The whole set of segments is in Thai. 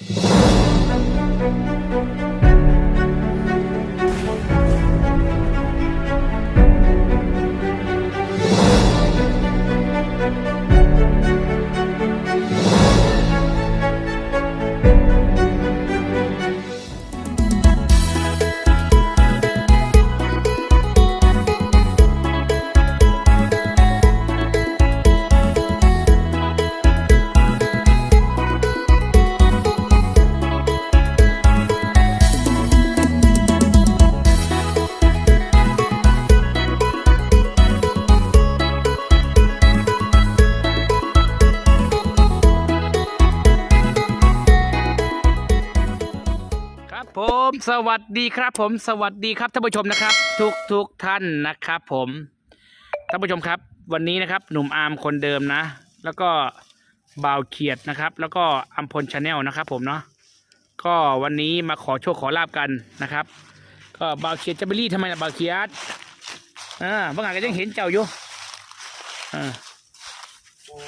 you ผม สวัสดีครับ ผม สวัสดีครับท่านผู้ชมนะครับ ทุกทุกท่านนะครับผมท่านผู้ชมครับ วันนี้นะครับ หนุ่มอาร์มคนเดิมนะ แล้วก็บ่าวเขียดนะครับ แล้วก็อัมพลชาแนลนะครับ ผมเนาะก็วันนี้มาขอโชคขอลาบกันนะครับ ก็บ่าวเขียดจะไปรีดทำไมล่ะบ่าวเขียดอ่าบางงานก็ยังเห็นเจ้าอยู่อ่าโอ้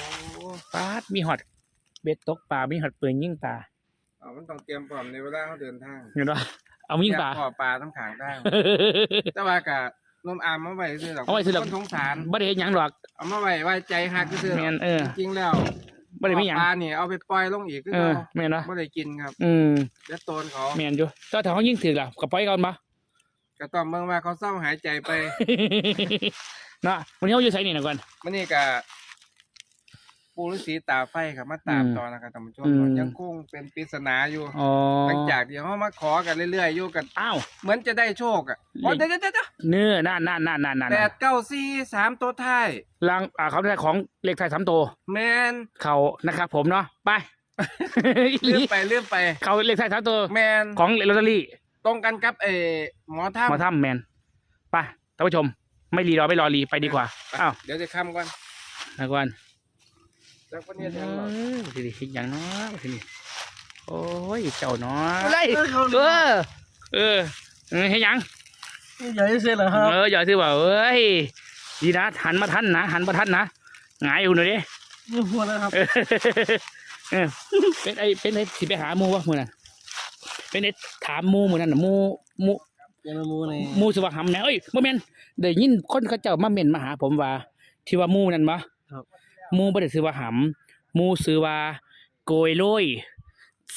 ปาดมีหอดเบ็ดตกปลามีหอดปืนยิงปลา เอามันต้องเตรียมพร้อมในเวลาเขาเดินทางเห็นปะเอายิงปลาแยกขอปลาต้องขางได้แต่ว่ากะนมอามมาไว้ซื้อหรอกเอาไว้ซื้อหรอกคนสงสารบ่ได้เห็นหยังหรอกเอามาไว้ไว้ใจฮักก็ซื้อหรแม่อกนเออจริงๆแล้วบ่ได้มีหยังปลาเนี่ยเอาไปปล่อยลงอีกคือเออเขาแม่นเนาะไม่ได้กินครับ อืมเดี๋ยวโตนเขาแม่นอยู่ก็ถ้าเขายิงถือล่ะก็ปล่อยก่อนปะก็ต้องเบิ่งว่าเขาเศร้าหายใจไปเนาะวันนี้เขาอยู่ไสนี่นะก่อนมันนี่กะ ปูฤาษีตาไฟครับมาตามอืมต่อนะครับท่านผู้ชมอืม ยังคงเป็นปริศนาอยู่อ๋อ หลังจากที่เขามาขอกันเรื่อยๆอยู่กัน อ้าว เหมือนจะได้โชคอะอ๋อเดี๋ยวเดี๋ยวเดี๋ยวเนื้อนั่นนั่นนั่นนั่นนั่นแปดเก้าสี่สามตัวท้ายลังอ่าเขาได้ของเลขไทายสามตัวแมนเขานะครับผมเนาะ ไปเลื่อนไปเลื่อนไป เขาเลขไทายสามตัว แมนของลอตเตอรี่ตรงกันกับเออหมอท่าหมาถ้ำแมน ไปท่านผู้ชม ไม่รีรอไม่รอรีไปดีกว่า อ้าวเดี๋ยวจะค้ำก่อนนะก่อน แล้วคนเอนี้จะหรออทีนี้เห็นอย่างเนาะทีนี้โอ้ยเจ้าเนาะอะไรเออเออเออเห็นหยังใหญ่เสร็จแล้วครับเอออย่าซื้อว่าเอ้ยดีนะหันมาทันนะหันมาทันนะหงายอยู่หน่อยดินี่หัวนะครับเออเออเป็นไอเป็นไอสิไปหาหมูวะมือน่ะเป็นไอถามหมูมือนั่นน่ะหมูหมูเจนมูในหมูสิว่าหำแหน่เอ้ยบ่แม่นได้ยินคนเขาเจ้ามาเม่นมาหาผมว่า ที่ว่าหมูนั่นบ่ครับห มูบ่ได้ซื้อว่าหำหมูซื้อว่าโกยโรย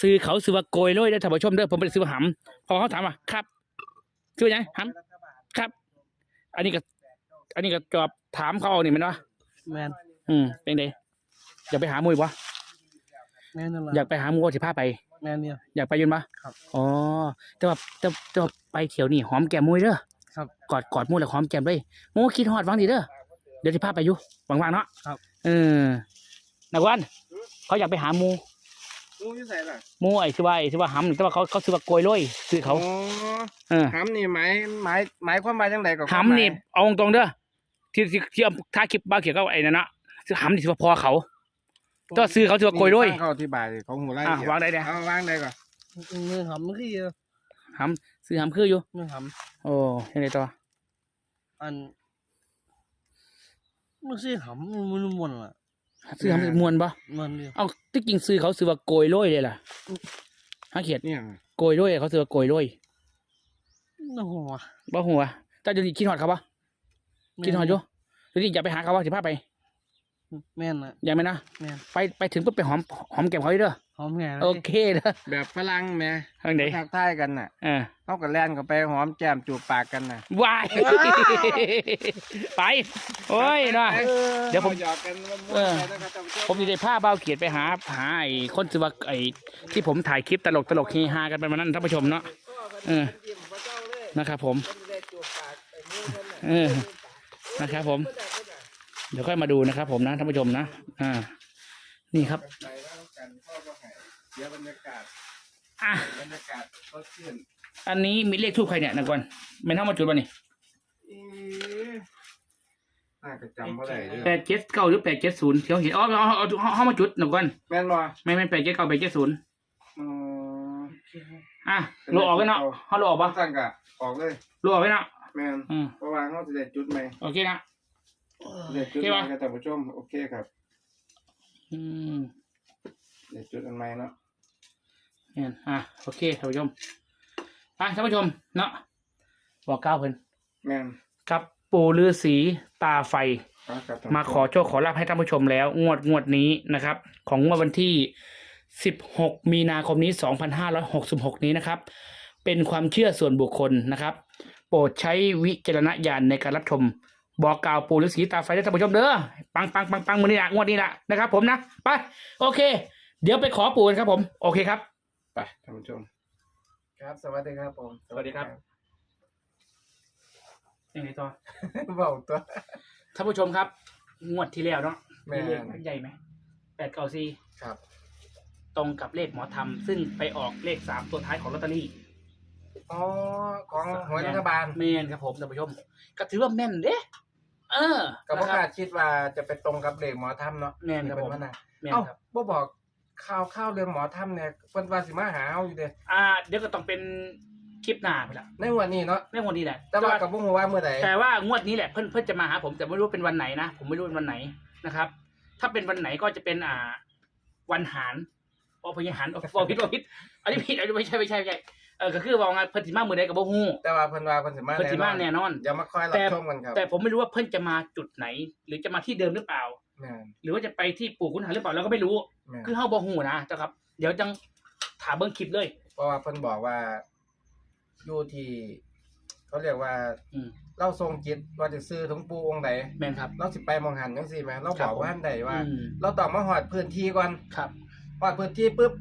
ซื้อเขาซื้อว่าโกยโรยได้อท่านผู้ชมเด้อผมบ่ได้ซื้อว่าหำพอเขาถามว่าครับซื้อหยังหำครับ อันนี้ก็ อันนี้ก็จอบถามเขาเอานี่แมันวะแมนอืมเป็นไงอยากไปหาหมูอีกวะแมนนั่นแหละอยากไปหาหมูสิพาไป แมนเนี่ย อยากไปอยืนปะครับอ๋อ แต่ว่าแต่แต่ว่าไปเที่ยวนี่หอมแก้มมุ้ยเด้อครับกอดกอดมุ้ยแล้วหอมแก้มด้วยหมูคิดฮอดวังดีเด้อ เดี๋ยวสิพาไปอยู่ว่างๆเนาะครับ เออนักวันเขาอยากไปหาหมูงูอยู่ใส่ล่ะหมูไอ้ที่ว่าไอ้ที่ว่าหำแต่ว่าเขาเขาซื้อว่าโกยโรยซื้อเขาอ๋อเออหำนี่หมายหมายหมายความว่าจังไดกับหำนี่เอาตรงๆเด้อที่ที่ที่เอาท้ายคลิปบ้าเขียวก็ไอ้นั่นนะซื้อหำนี่ถือว่าพอเขาก็ซื้อเขาถือว่าโกยโรยฟังเขาอธิบายของหูไล่อะเดียววางได้เนี่ยเอาวางได้ก่อนมือหำคือหำซื้อหำคืออยู่มือหโอ้ยังไงต่อำอัน มันคือหำมันมันมันอะซื้อหำมวนปะมันเดียวเอาที่จริงซื้อเขาซื้อว่าโกยโรยเลยล่ะฮะเขียดเนี่ยโกยโรยเขาซื้อว่าโกยโรยน่าหัวบ่หัวเจ้าจะคิดฮอดเขาปะคิดฮอดอยู่หรือนี่อย่าไปหาเขาว่าสิพาไป แมนอะอย่าไหมนะแมนไปไปถึงปุ๊บไปหอมหอมแก้มเขาอีกเด้อหอมแง่โอเคเด้อแบบฝรั่งแหม่ทางไหนทักทายกันน่ะเออเขาก็แล่นเข้าไปหอมแก้มจูบปากกันน่ะวายไปโอ้ยเนาะเดี๋ยวผมหยอกกันมันม่วเอนอไปนะครับท่านผู้ชผมจะได้ผ้าเบ้าเขียดไปหาหาไอ้คนซื้อว่าไอ้ที่ผมถ่ายคลิปตลกตลกเฮฮากันไปวันนั้นท่านผู้ชมเนาะเออยิ้มพระเจ้าเลยนะครับผมมันจะได้จูบปากไอ้มือมันน่ะเออนะครับผม เดี๋ยวค่อยมาดูนะครับ ผมนะท่านผู้ชมนะ อ่า นี่ครับไปแล้วกันพ่อก็ให้เดี๋ยวบรรยากาศอะบรรยากาศสดชื่นอันนี้มีเลขทูบใครเนี่ยนะก่อนไม่เท่ามาจุดป่ะนี่อีน่าจะจำว่าไรเด้แปอดเจ็ดเก้าหรือแปดเจ็ดศูนย์เดี๋ยวเห็นอ๋อเอาเอาเอาเอาเอามาจุดหนึ่งก่อนแม่นบ่ไม่ไม่แปดเจ็ดเก้าแปดเจ็ดศูนย์อืมอะโลออกไว้เนาะเขาโลออกบ้าปะสั่งกะออกเลยโลออกไว้เนาะแม่นอืมเพราะว่าเขาจะได้จุดใหม่โอเคนะ ได้จุดโอเคใหม่ปะกับท่านผู้ชมโอเคครับอืมได้จุดอันใหม่เนาะเนี่ยอะโอเคท่านผู้ชมไปท่านผู้ชมเนาะบอกเก้าวเพิ่นแม่นครับปู่ฤาษีตาไฟเอาครับมาขอโชคขอลาภให้ท่านผู้ชมแล้ว งวดงวดนี้นะครับ ของงวดวันที่ 16 มีนาคมนี้ 2566 นี้นะครับ เป็นความเชื่อส่วนบุคคลนะครับ โปรดใช้วิจารณญาณในการรับชม บอกกล่าวปู่ฤาษีตาไฟให้ท่านผู้ชมเด้อปังปังปังปังมือนี้ละงวดนี้ละนะครับ ผมนะไปโอเค เดี๋ยวไปขอปู่กันครับ ผม โอเคครับไปท่านผู้ชม ครับสวัสดีครับผมสวัสดีครับ ยังไงต่อเบาตัว ท่านผู้ชมครับ งวดที่แล้วเนาะแม่มีเลขใหญ่ไหมแปดเก้าสี่ครับตรงกับเลขหมอธรรมซึ่งไปออกเลขสามตัวท้ายของลอตเตอรี่อ๋อของหวยรัฐบาล แม่นครับผมท่านผู้ชม ก็ถือว่าแม่นเด้ เออก็บ่นะคคารับดคิดว่าจะไปตรงกับเลขหมอถ้ำเนาะแม่นครับเป็ผมนว่าน่ะแม่นเอ้าครับบ่บอกข่าวข่าวเรื่องหมอถ้ำเนี่ยเพิ่นว่าสิมาหาเฮาอยู่เด้อ่า เดี๋ยวก็ต้องเป็นคลิปหน้าไปละในวันนี้เนาะไม่งวดนี้แหละแต่ว่าก็บ่ฮู้ว่าเมื่อใดแต่ว่างวดนี้แหละเพื่อนเพื่อนจะมาหาผมแต่ไม่รู้เป็นวันไหนนะผมไม่รู้เป็นวันไหนนะครับ ถ้าเป็นวันไหนก็จะเป็นอ่า วันหารโอ้พยหารโอ้โอ้ผิดโอ้ผิดอันนี้ผิดอันนี้ไม่ใช่ไม่ใช่ไม่ใช่ เออก็คือว่าไงเพิ่นสิมามือใดกับบ่ฮู้แต่ว่าเพิ่นว่าเพิ่นสิมาเพิ่นสิมาแน่นอนอย่ามาคอยรับแต่ชมกันครับแต่ผมไม่รู้ว่าเพิ่นจะมาจุดไหน หรือจะมาที่เดิมหรือเปล่าแม่นหรือว่าจะไปที่ปู่ขุนหารหรือเปล่าเราก็ไม่รู้แม่นคือเฮาบ่ฮู้นะเจ้าครับ เดี๋ยวจังถามเบิ่งคลิปเลย เพราะว่าเพิ่นบอกว่าอยู่ที่เขาเรียกว่าอืมเราทรงจิตว่าจะซื้อถึงปูองค์ใดแม่นครับเราสิไปมองหันจังซี่แหมเราครับบอกว่าอันใดว่าอืมเราต้องมาหอดพื้นที่ก่อนครับหอดพื้นที่ปุ๊บ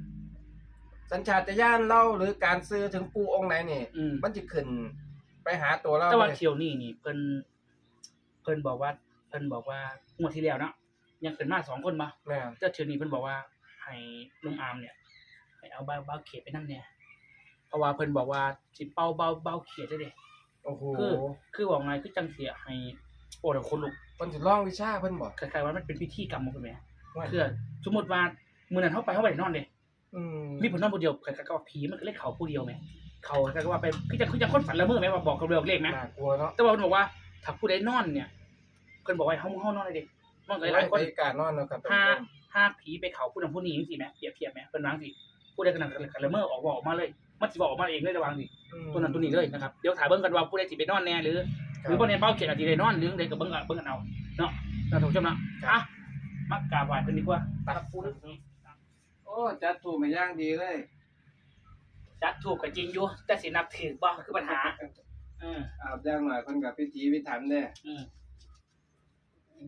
สัญชาตญาณเราหรือการซื้อถึงปูองค์ไหนนี่ อืมมันจะขึ้นไปหาตัวเราแต่ว่าเลยเที่ยวนี้นี่เพิ่นเพิ่นบอกว่าเพิ่นบอกว่างวดที่แล้วเนาะยังเป็นมาสองคนบ่แม่นเจ้าเที่ยวนี้เพิ่นบอกว่าให้ลุงอามเนี่ยให้เอาเบาเบาเขียดไปนั่งเนี่ยเพราะว่าเพิ่นบอกว่าสิเป่าเบาเบาเขียดได้เด้ โอ้โหคือ คือว่าไงคือจังเสียให้โอ้แต่คนลุกเพิ่นสิลองวิชาเพิ่นบอกคล้ายๆว่ามันเป็นพิธีกรรมของเพิ่นแหมว่าคือสมมุติว่ามื้อนั้นเฮาไปเฮาบ่ได้นอนเด้อื มมีผลนอนผู้เดียวคล้ายๆกับว่าผีมันก็เลยเข้าผู้เดียวแหมเขาคล้ายๆว่าไปคือจังคือจังคนฝันละเมอแหมว่าบอกกับเรื่องเลขนะน่ากลัวเนาะแต่ว่าเพิ่นบอกว่าถ้าผู้ใดนอนเนี่ยเพิ่นบอกว่าให้เฮาเฮานอนเลยเด็กนอนหลายๆคนไปการนอนเนาะครับท่านถ้าผู้ชมถ้าผีไปเขาผู้นั้นผู้นี้จังซี่แหมเปรียบเทียบแหมเพิ่นวาจังสิผู้ใดกำลังกันละเมอออกบอกออกมาเลยมันสิบอกออกมาเองเลยระวังสิอืมตัวนั้นตัวนี้เลยนะครับเดี๋ยวถามเบิ่งกันว่าผู้ใดสิไปนอนแน่หรือหรือบ่เนี่ยเป้าเขียนอาจสิได้นอนหรือจังไดก็เบิ่งเอาเบิ่งกันเอาเนาะท่านผู้ชมเนาะอะมากราบไหว้เพิ่นดีกว่าครับผู้นึกโอ้จัดถูกมาย่างดีเลยจัดถูกก็จริงอยู่แต่สินับถือบ่คือปัญหาเอออาบย่างหน่อยเพิ่นกับพิธีพิถันเด้อืม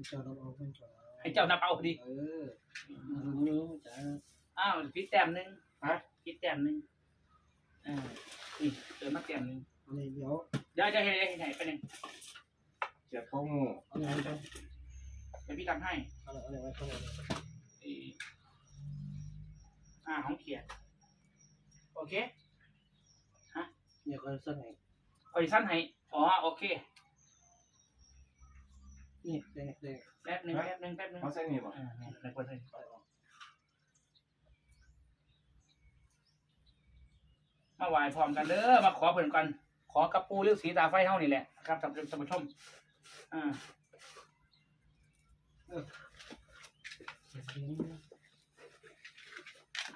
เจ้าเราเอาเป็นจ้าให้เจ้านับเอาพอดีเออรู้จ้าอ้าวพิษแต้มหนึงฮะพิษแต้มหนึงอ่านี่เติมมาแต้มหนึงอะไรเดี๋ยวเดี๋ยวจะให้ให้ให้ไปหนึงเจ็บข้องูเอาอะไรกันเดี๋ยวพี่ทำให้อะไรอะไรไว้ข้างในไอ้อ่าของเขียนโอเคเดี๋ยวคอยสั่งให้คอยสั้นให้อ๋อโอเคนี่เด็กเด็กแป๊บหนึงแป๊บหนึงแป๊บหนึงเขาใส่นี่บ่อ่าเนี่ยในคนให้มาไหว้พร้อมกันเด้อมาขอเพิ่นกันขอกับปูฤาษีตาไฟเฮานี่แหละนะครับท่านท่านผู้ชมอ่า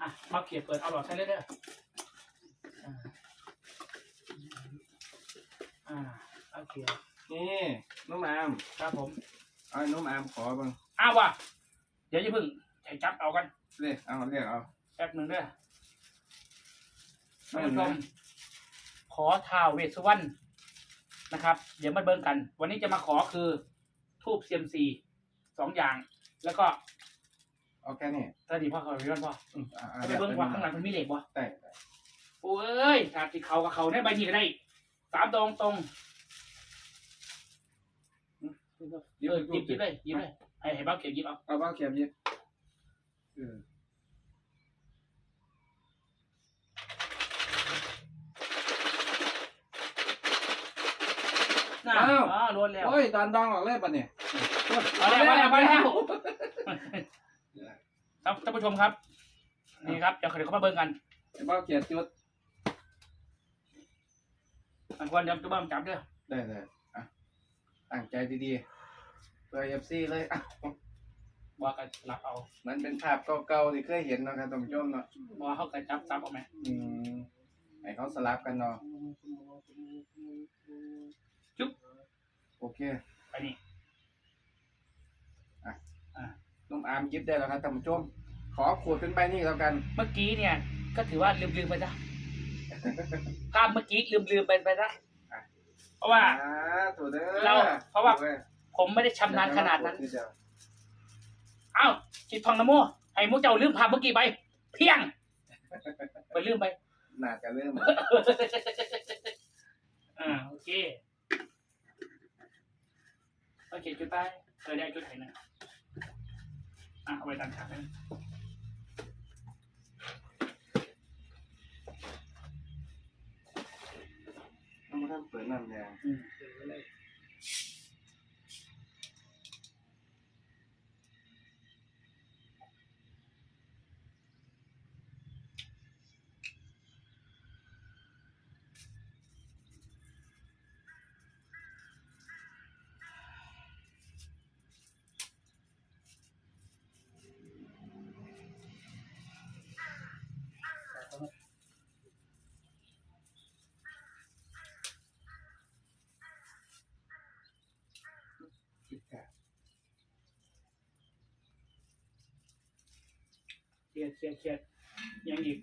อะมาเขียนเปิดเอาหลอดใช้เลยเด้ออ่าอ่าเอาเขียนนี่น้องอามครับผมเอาให้น้องอามขอเบิ่งอ้าวว่ะเดี๋ยวอย่าเพิ่งใช้จับเอากันเรียกเอาเรียกเอาแป๊บหนึ่งเด้อไม่ท่านเห็นผู้ชไหมมขอท้าวเวสสุวรรณนะครับ เดี๋ยวมาเบิ่งกัน วันนี้จะมาขอคือทูบเซียมซีสองอย่าง แล้วก็ เอาแค่นี้ตอนนี้พ่อเขาเรียนพ่ออืมอ่าอ่าจะไปเบิ่งว่าข้างหลังมันมีเหล็กบ่ได้ได้โอ้ยถ้าที่เขากับเขาได้ใบนี้ก็ได้สามตรงตรงหยิบเออหยิบหยิหยิบบเลยหยิบเลยให้ให้บ้าเขียนหยิบเอาเอาบ้าเขียบหยิบเออน่าอ๋อล้วนแล้วโอ้ยดอนดองออกเลยป่ะเนี่ยมาแล้วมาแล้วมาแล้ว ท่านท่านผู้ชมครับ นี่ครับเดี๋ยวเดี๋ยวเขามาเบิ่งกันไอ้บ้าเขียบจุดอันก่อนเดี๋ยวจะเบิ่งจับเด้อได้เลยอะตั้งใจดีๆเพื่อเอฟซีเลยอะว่ากันรับเอามันเป็นภาพเก่าๆที่เคยเห็นเนาะครับท่านผู้ชมเนาะว่าเขากันจับซับเอาไหมอืมให้เขาสลับกันเนาะจุ๊บโอเคไปนี่ นุ่มอามยิบได้แล้วครับท่านผู้ชม ขอขูดเป็นใบนี้แล้วกัน เมื่อกี้เนี่ย ก็ถือว่าลืมลืมๆไปจ้ะภาพเมื่อกี้ลืมลืมๆไปไปจ้ะเพราะว่าอ่า ถูกเด้อเราเพราะว่าถูกว้ยผมไม่ได้ชำนาญขนาดนั้นเดี๋ยวเอ้าจิตทองนะโมให้มุกเจ้าลืมภาพเมื่อกี้ไป เพียงไปลืมไป น่าจะเริ่มอ่าโอเคโอเคจุดใต้เคยได้จุดไหนนะ อะเอาไว้ด้านข้างนะต้องมาทำเปิดน้ำแดง อืม เครียดเครียดเครียดยังอีก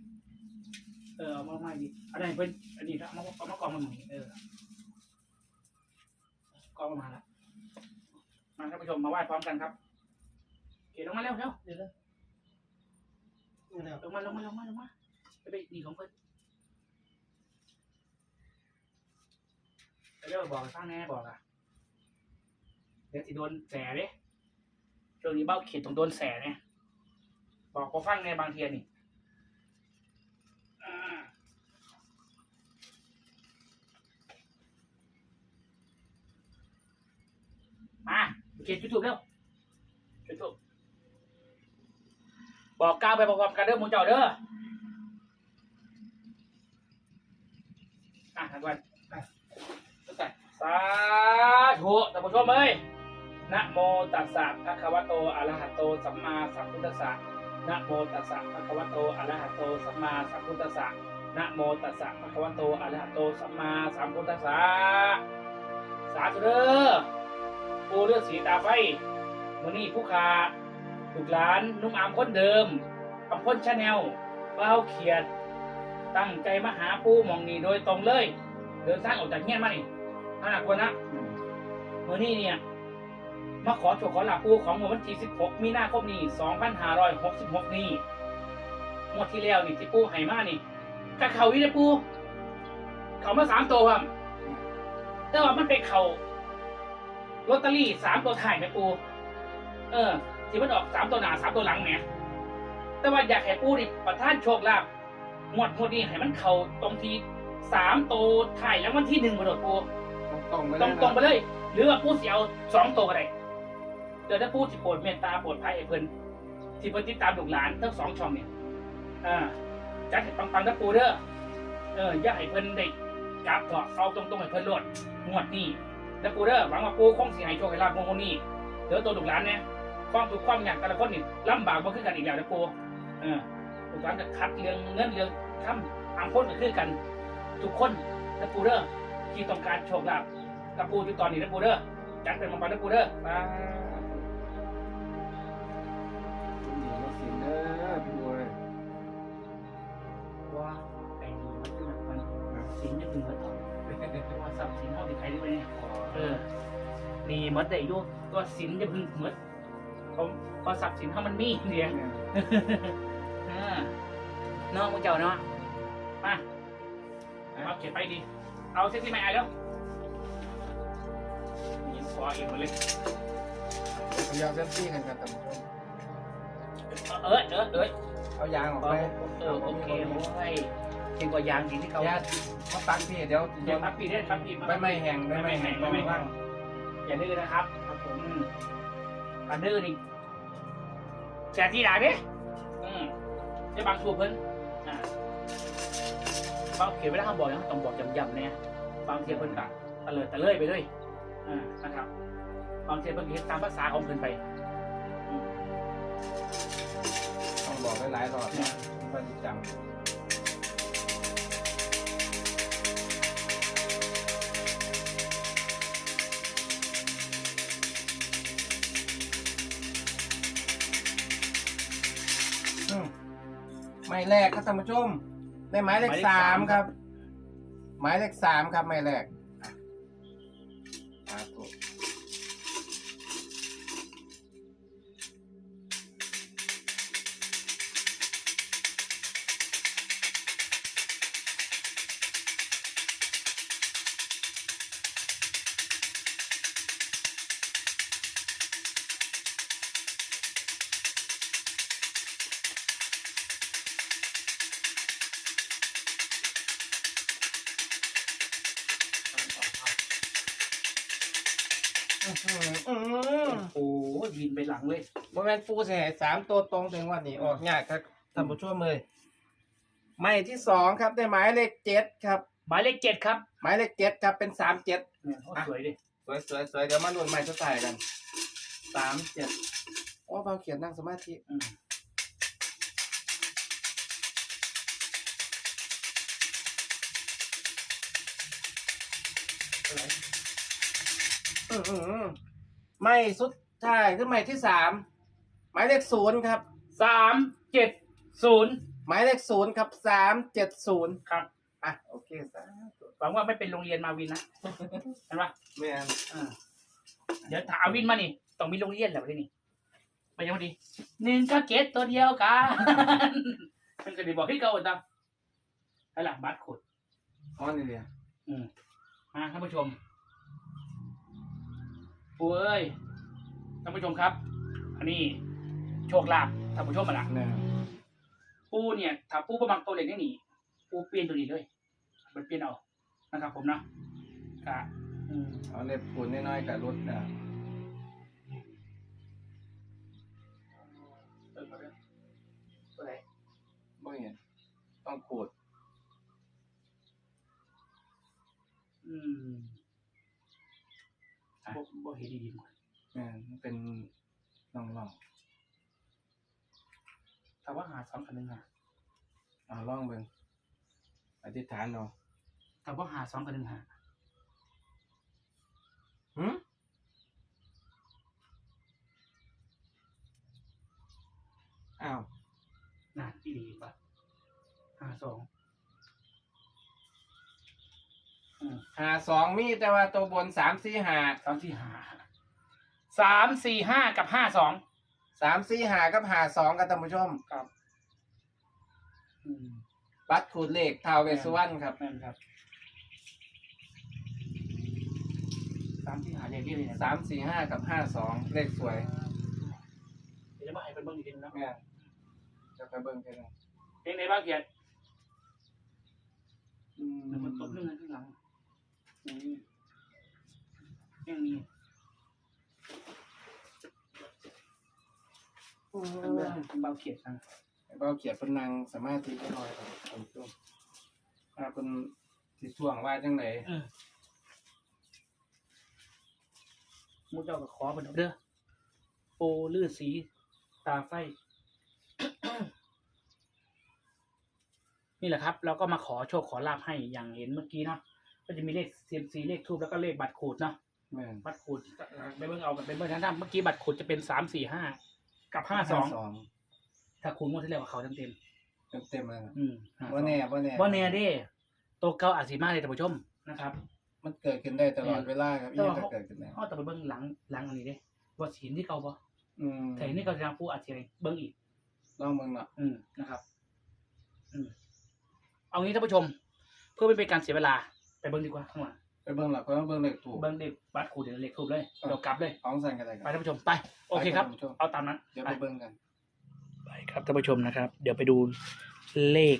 เออเอามาใหม่ดิอันนี้นเพิ่นอันนี้เอามาเอามากองมาใหม่เออกองมาละมาท่านผู้ชมมาไหว้พร้อมกันครับเกลงมาเร็วเร็วเดี๋ยวนะนี่แล้วลงมาลงมาลงมาลงมาไปไปดีของเพิ่นเร็วบอกสร้างแน่บอกอะเดี๋ยวสิโดนแสเด้ช่วงนี้เบ้าเขียดต้องโดนแสเนี่ย บอกพอฟังในบางเทียนี่อ่ามาเขียนจุดทูบเร็วจุดทูบบอกกล่าวไปพร้อมๆกันเด้อหมูเจ้าเด้ออะทักวันอะตั้งแต่สาธุท่านผู้ชมเอ้ยนะโมตัสสะภะคะวะโตอะระหะโตสัมมาสัมพุทธัสสะ นะโมตัสสะภะคะวะโตอะระหะโตสัมมาสัมพุทธัสสะนะโมตัสสะภะคะวะโตอะระหะโตสัมมาสัมพุทธัสสะสาธุเด้อปูเลือดสีตาไฟมือนี้ผู้ขาลูกหลานนุ่มอามคนเดิมอัมพลชาแนลเบ้าเขียด ตั้งใจมาหาปูมองนี่โดยตรงเลย เดินทางออกจากเงี้ยมานี่ห้าคนนะมือนี้เนี่ย มาขอโชคขอลาปูของวันที่ 16 มีนาคมนี้ 2566 นี้งวดที่แล้วนี่ที่ปูให้มานี่กะเขาอีนะปู เขามาสามตัวครับ แต่ว่ามันเป็นเขาลอตเตอรี่สามตัวถ่ายไหมปู เออที่มันออกสามตัวหน้าสามตัวหลังเนี่ยแต่ว่าอยากให้ปูนี่ประทานโชคลาภงวดงวดนี้ให้มันเขาตรงที่สามตัวถ่ายแล้ววันที่หนึ่งกระโดดปูตรงๆไปตเลรงยตรงๆไปเลย หรือว่าผู้เสียเอาสองตัวก็ได้ เดี๋ยวถ้าผู้ที่โปรดเมตตาโปรดภัยให้เพิ่นที่เพิ่นติดตามลูกหลานทั้งสองช่องเนี่ยอ่าจัดให้ปังๆนะปูเด้อเออย่าให้เพิ่นได้กราบเถอะเอาตรงๆให้เพิ่นโลดงวดนี้นะปูเด้อหวังว่าปูคงสิให้โชคให้ลาภงวดนี้เดี๋ยวตัวลูกหลานเนี่ยความทุกข์ความยากแต่ละคนนี่ลำบากบ่คือกันอีกแล้วนะปูเออลูกหลานก็คัดเรื่องเงินเรื่องคำอางคนก็คือกันทุกคนนะปูเด้อที่ต้องการโชคลาภกระปูที่ตอนนี้นะปูเด้อจัดเป็นมังกรนะปูเด้อมา มือนแต่อยู่ตัวสินจะพึ่งเหมือนเพราเพราสับสินเท่ามันมีเนี่ยอ่าเนาะมึงเจ้าเนาะมาเอาเขียนไปดีเอาเส้นที่ไม่อายแล้วยินคอเองมาเลยพยายามเซฟตี้กันครับท่านผู้ชมเออเออเออเอายางออกไปเออโอเคโอ้ยเก่งกว่ายางจริงที่เขาญาเขาตักพี่เดี๋ยวเดี๋ยวพักปีได้พักปีใบไม้แห้งใบไม้แห้งใบไม้แห้ง อย่าดื้อนะครับครับผมอันดื้อนี่แสที่ด่าดิอืมจะบางสูบเพิ่นอ่าบางเขียนไว้แล้วเขาบอกยังต้องบอกยำๆเนี่ยบางเทีเพิ่นกะตะเลยตะเลยไปเลยอ่านะครับบางเทีเพิ่นเห็นตามภาษาของเพิ่นไปอืมบอกหลายๆรอบนะว่าจะจำ ม้แรกครับท่านผู้ชม ได้ไม้เลขสามครับหมายเลขสามครับไม้แรก โอ้โหยินไปหลังเลยบ่แม่นฟูเสียสามตัวตรงถึงวันนี้ออกยากครับท่านผู้ชมเลยไม้ที่สองครับได้หมายเลขเจ็ดครับ หมายเลขเจ็ดครับหมายเลขเจ็ดครับเป็นสามเจ็ดเนี่ยโอ้สวยดิสวยสวยสวยเดี๋ยวมาลุ้นไม้สุดท้ายกันสามเจ็ดโอ้เบาเขียนนั่งสมาธิอืมอื้อหื อไม้สุดท้ายคือไม้ที่สามหมายเลขศูนย์ครับ สามเจ็ดศูนย์หมายเลขศูนย์ครับสามเจ็ดศูนย์ครับอะโอเคสาธุหวังว่าไม่เป็นโรงเรียนมาวินนะเห็นปะแม่นอ่าเดี๋ยวถามวินมานี่ต้องมีโรงเรียนแหละที่นี่ไปยังดีหนึ่งก็เก็ตตัวเดียวกันมันก็ดีบอกพี่เก่าตามอะไรล่ะบัตรขุดอ๋อนี่เดียวอืมมาท่านผู้ชม ปูเอ้ยท่านผู้ชมครับ อันนี้โชคลาภท่านผู้ชมมาละเนี่ยปูเนี่ยถ้าปูประมังตัวเล็กนี่หนีปูเปลี่ยนตัวนี้เลยมันเปลี่ยนเอานะครับ ผมเนาะกะอืมเอาเล็บปูนน้อยๆกับรถนะเออมาเรื่องตัวไหน บ่เห็นต้องขูด อืมบ่บ่ เห็นดีๆหมดแม่นมันเป็นร่องร่องถ้าว่าหาสองกันหนึ่งหาๆเอาร่องเบิ่งอธิษฐานเอาถ้าว่าหาสองกันหนึ่งหาหึอ้าวน่าที่ดีป่ะหาสองอืม หาสองมีแต่ว่าตัวบนสามสี่หาสามสี่ห้าสามสี่ห้ากับห้าสองสามสี่หากับหาสองกับท่านผู้ชมครับอืมบัตรขูดเลขท้าวเวสสุวรรณครับแม่นครับสามสี่ห้าเรียกเรียกเลยนะสามสี่ห้ากับห้าสองเลขสวยเดี๋ยวจะมาให้เป็นเบิ้งอีกทีนึงนะแม่นจะไปเบิ่งกันนะเพลงไหนบ้างเกียรติอืมเดี๋ยวมันตบนึงนะข้างหลัง นี่ยังมีโอ้เป็นเรื่องเป็นเบาเกียรติจังเบาเขียนเป็นนางสมาธิก็น้อยครับท่านผู้ชมถ้าเป็นสิท่วงว่าจังไหนเออมูเจ้ากับขอเป็นเอาเด้อโปลือสีตาไฟ นี่แหละครับ เราก็มาขอโชคขอลาบให้อย่างเห็นเมื่อกี้เนาะ ก็จะมีเลขเซียมซีเลขทูบแล้วก็เลขบัตรขูดเนาะแม่นบัตรขูดไปเบิ่งเอากันเป็นเบิ่งทางด้านเมื่อกี้บัตรขูดจะเป็นสามสี่ห้ากับห้าสององถ้าคูณงวดที่แล้วกับเขาเต็มเต็มเต็มเต็มๆเลยครับๆอืม52บ่แน่บ่แน่บ่แน่เด้ตัวเก่าอาจสิมาเลยท่านผู้ชมนะครับ มันเกิดขึ้นได้ตลอดเวลาครับอีแต่กว่าก็เขาเกิดขึ้นได้เขาต้องไปเบิ่งหลังหลังอันนี้เด้ว่าสินที่เก่าบ่อืมแต่นี่ก็จะผู้อาจจะเบิ่งอีก ลองเบิ่งเนาะอืมนะครับ อืมเอางี้ท่านผู้ชม เพื่อไม่เป็นการเสียเวลาไป เบิ่งดีกว่าข้างหลังไปเบิ่งหลักก็ต้องเบิ่งเลขถูก เบิ่งเลขบัตรขูดเดี๋ยวเลขทูบเลยเดี๋ยวกลับเลยของสั่นกันได้คไปรับท่านผู้ชมไปโอเคครับ ไปท่านผู้ชมเอาตามนั้นเดี๋ยวไปไปเบิ่งกัน ไปครับท่านผู้ชมนะครับ เดี๋ยวไปดูเลข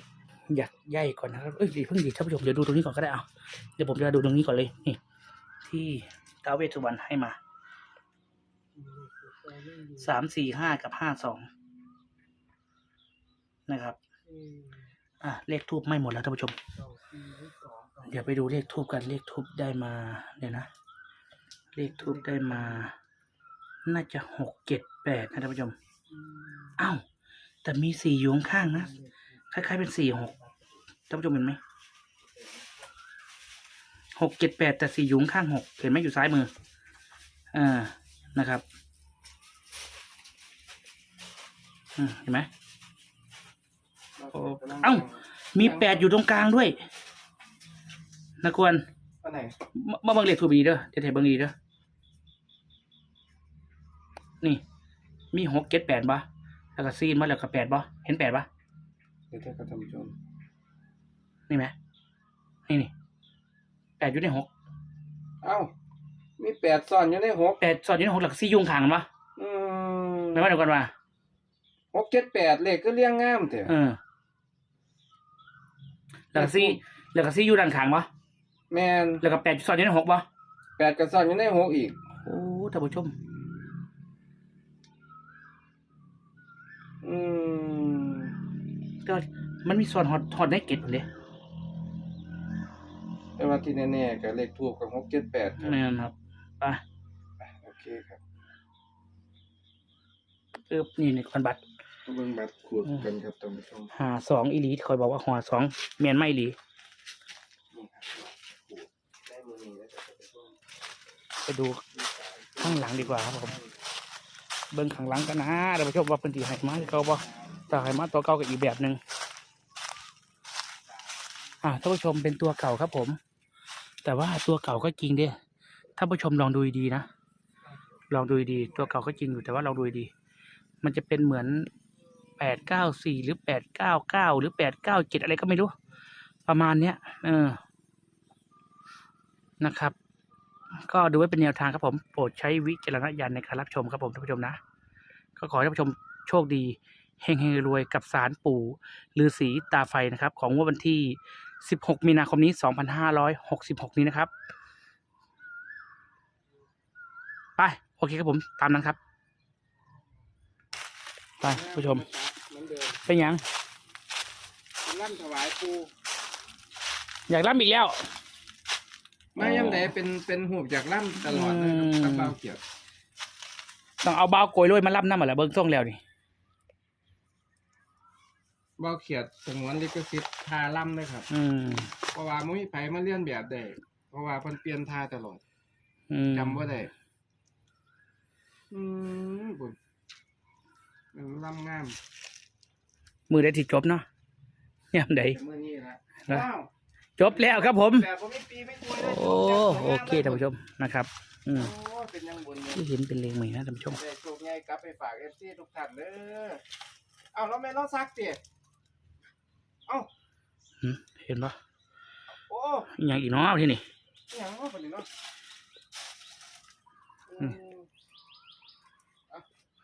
อยากใหญ่ก่อนนะครับเอ้ยอย่าเพิ่งดิท่านผู้ชมเดี๋ยวดูตรงนี้ก่อนก็ได้เอาเดี๋ยวผมจะดูตรงนี้ก่อนเลยนี่ที่ท้าวเวสสุวรรณให้มาสามสี่ห้ากับห้าสองนะครับ อะเลขทูบไม่หมดแล้วท่านผู้ชม เดี๋ยวไปดูเลขทูบกันเลขทูบได้มาเดี๋ยวนะ เลขทูบได้มา น่าจะหกเจ็ดแปดนะท่านผู้ชมอ้าวแต่มีสี่อยู่ข้างๆนะคล้ายๆเป็นสี่หกท่านผู้ชมเห็นไหมหกเจ็ดแปดแต่สี่อยู่ข้างหกเห็นไหมอยู่ซ้ายมืออ่านะครับอืมเห็นไหมโอ้เอ้ามีแปดอยู่ตรงกลางด้วย นะควรอันไหนมามาเบิ่งเลขถูกดีเด้อเดี๋ยวเห็นเบิ่งดีเด้อนี่ มีหกเจ็ดแปดบ่แล้วก็ซีนมาแล้วก็แปดบ่เห็นแปดบ่เดี๋ยวเท่ากับท่านผู้ชมนี่ไหมนี่นี่แปดอยู่ในหกเอ้ามีแปดซ่อนอยู่ในหกแปดสอดอยู่ในหกหลักซียุงขางกันบ่อืมไม่ว่าเดี๋ยวกันว่าหกเจ็ดแปดเลขก็เรียงงามเถเออะอแล้วก็ซีแล้วก็ซีอยู่ด้านข้างบ่ แมนแล้วก็แปดสอดอยู่ในหกบ่แปดก็ซ่อนอยู่ในหกอีกโอ้ท่านผู้ชม อืมก็มันมีส่วนฮอตฮอตในเก็ตเลยแต่ว่าที่แน่ๆก็เลขทูบกับหกเจ็ดแปดครับนี่นครับไปโอเคครับเออนี่นี่คนบัตรมาเบิ่งบัตรขูดกันครับท่านผู้ชม หาสองอีหลีคอยบอกว่าหาสองเมียนไม่อีหลี นี่ครับขูดได้มือนี้แล้วจะไปเบิ่ง ไป ดูข้างหลังดีกว่าครับผม เบิ้งข้างหลังกันนะเดี๋ยวไปชมว่าเป็นตีไห่มาที่เขาบ่แต่ไห่มาตัวเก่ากับอีกแบบหนึ่งอ่าท่านผู้ชมเป็นตัวเก่าครับผม แต่ว่าตัวเก่าก็จริงเด้ท่านผู้ชมลองดูดีนะ ลองดูดีตัวเก่าก็จริงอยู่แต่ว่าลองดูดี มันจะเป็นเหมือนแปดเก้าสี่หรือแปดเก้าเก้าหรือแปดเก้าเจ็ดอะไรก็ไม่รู้ ประมาณเนี้ย เออ นะครับ ก็ดูไว้เป็นแนวทางครับผม โปรดใช้วิจารณญาณในการรับชมครับผมท่านผู้ชมนะ ก็ขอให้ท่านผู้ชมโชคดีเฮงเฮงรวยกับสารปู่ฤาษีตาไฟนะครับ ของงวดวันที่ 16 มีนาคมนี้ 2566 นี้นะครับ ไป โอเคครับผม ตามนั้นครับ ไปผู้ชมเหมือนเดิมเป็นหยังร่ำถวายปูอยากรับอีกแล้ว มาย่ำไหนเป็นเป็นหูบจากร่ำตลอดเลยครับอืมกับเบาเกียบต้องเอาบ้าวโกยโรยมารับน้ำมาแล้วเบิ้งส่งแล้วนี่เบาเขียดสงวนลิขสิทธิ์ทาล่ำเลยครับ อืมเพราะว่ามุ้ยไผมาเลียนแบบได้เพราะว่าเพิ่นเปลี่ยนท่าตลอดอืมจำว่าได้อืมบุญมันล่ำงามมือได้ที่จบเนาะยามใด แต่เมื่อนี้ละนะว้าว จบแล้วครับผมแต่ผมไม่ปีไม่คุยเลยโอ้โอเคท่านผู้ชมนะครับ อืมโอ้เป็นยังบุญเลยที่เห็นเป็นเลงใหม่นะท่านผู้ชม ได้โชคใหญ่กลับไปฝากเอฟซีทุกท่านเด้อเอาแล้วแม่น้องซักเตี๋ยเอ้าอืมเห็นปะโอ้อหย่างอีกเนาะที่นี่อหย่างว่าเป็นนี่เนาะอืม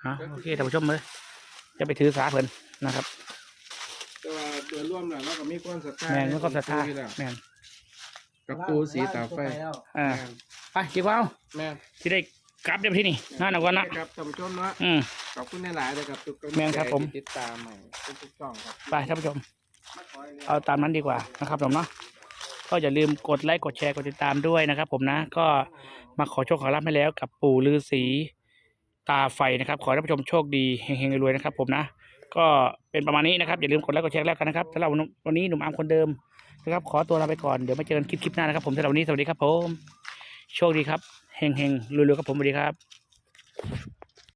ฮะโอเคท่านผู้ชมเลยจะไปถือสาเพิ่นนะครับแต่ว่า โดยรวมแล้วเราก็มีความศรัทธาแมนแล้วก็ศรัทธาในปู่อยู่แล้วแมนกับปูสีตาไฟอ่าแม่นไปดีกว่าเอาแม่นที่ได้กลับเดี๋ยวที่นี่น่าหนักวันนะครับท่านผู้ชมเนาะอืมขอบคุณหลายๆเลยครับทุกกำลังแม่นครับผมใจที่ติดตามใหม่ทุกๆช่องครับไปท่านผู้ชมมาขอให้เรียนเอาตามนั้นดีกว่านะครับผมเนาะก็อย่าลืมกดไลค์กดแชร์กดติดตามด้วยนะครับ ผมนะก็มาขอโชคขอรับให้แล้วกับปู่ฤาษีตาไฟนะครับ ขอให้ท่านผู้ชมโชคดีเฮงๆรวยๆนะครับ ผมนะ ก็เป็นประมาณนี้นะครับอย่าลืมกดไลค์กดแชร์แล้วกันนะครับสำหรับวันนี้หนุ่มอาร์มคนเดิมนะครับขอตัวลาไปก่อนเดี๋ยวมาเจอกันคลิปคลิปหน้านะครับผมสำหรับวันนี้สวัสดีครับผมโชคดีครับเฮงเฮงรวยๆครับผมสวัสดีครับ